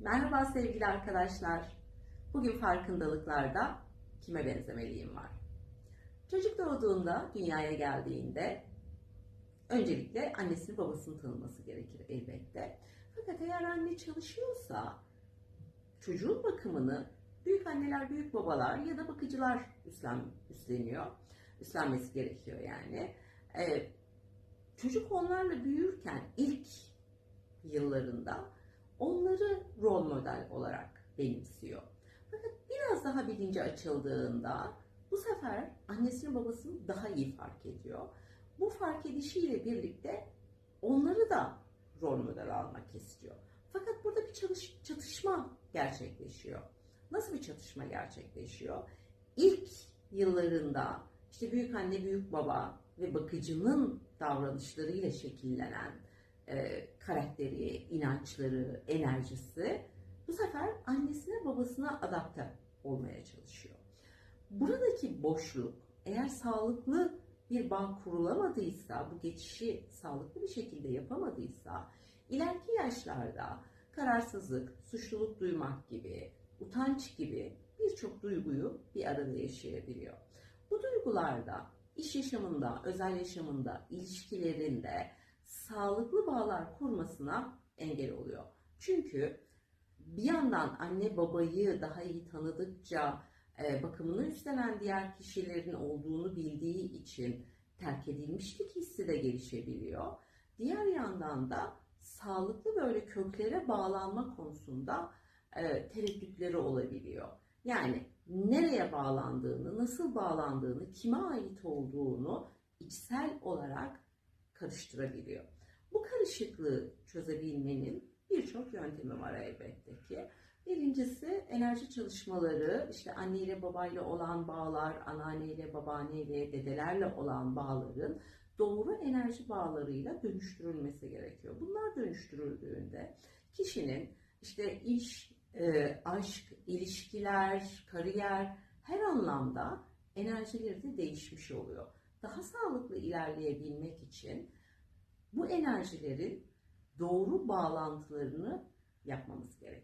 Merhaba sevgili arkadaşlar. Bugün farkındalıklarda kime benzemeliyim var. Çocuk doğduğunda, dünyaya geldiğinde öncelikle annesini babasını tanıması gerekir elbette. Fakat eğer anne çalışıyorsa çocuğun bakımını büyük anneler, büyük babalar ya da bakıcılar üstlen, üstleniyor. Üstlenmesi gerekiyor yani. Ee, çocuk onlarla büyürken ilk yıllarında onları rol model olarak benimsiyor. Fakat biraz daha bilinci açıldığında bu sefer annesini babasını daha iyi fark ediyor. Bu fark edişiyle birlikte onları da rol model almak istiyor. Fakat burada bir çalış, çatışma gerçekleşiyor. Nasıl bir çatışma gerçekleşiyor? İlk yıllarında işte büyük anne, büyük baba ve bakıcının davranışlarıyla şekillenen e, karakteri, inançları, enerjisi bu sefer annesine babasına adapte olmaya çalışıyor. Buradaki boşluk eğer sağlıklı bir bağ kurulamadıysa, bu geçişi sağlıklı bir şekilde yapamadıysa ileriki yaşlarda kararsızlık, suçluluk duymak gibi, utanç gibi birçok duyguyu bir arada yaşayabiliyor. Bu duygularda iş yaşamında, özel yaşamında, ilişkilerinde sağlıklı bağlar kurmasına engel oluyor. Çünkü bir yandan anne babayı daha iyi tanıdıkça e, bakımını üstlenen diğer kişilerin olduğunu bildiği için terk edilmişlik hissi de gelişebiliyor. Diğer yandan da sağlıklı böyle köklere bağlanma konusunda e, tereddütleri olabiliyor. Yani nereye bağlandığını, nasıl bağlandığını, kime ait olduğunu içsel olarak karıştırabiliyor. Bu karışıklığı çözebilmenin birçok yöntemi var elbette ki. Birincisi enerji çalışmaları, işte anne ile babayla olan bağlar, anneanne ile babaanneyle, dedelerle olan bağların doğru enerji bağlarıyla dönüştürülmesi gerekiyor. Bunlar dönüştürüldüğünde kişinin işte iş, e, aşk, ilişkiler, kariyer her anlamda enerjileri de değişmiş oluyor. Daha sağlıklı ilerleyebilmek için bu enerjilerin doğru bağlantılarını yapmamız gerekiyor.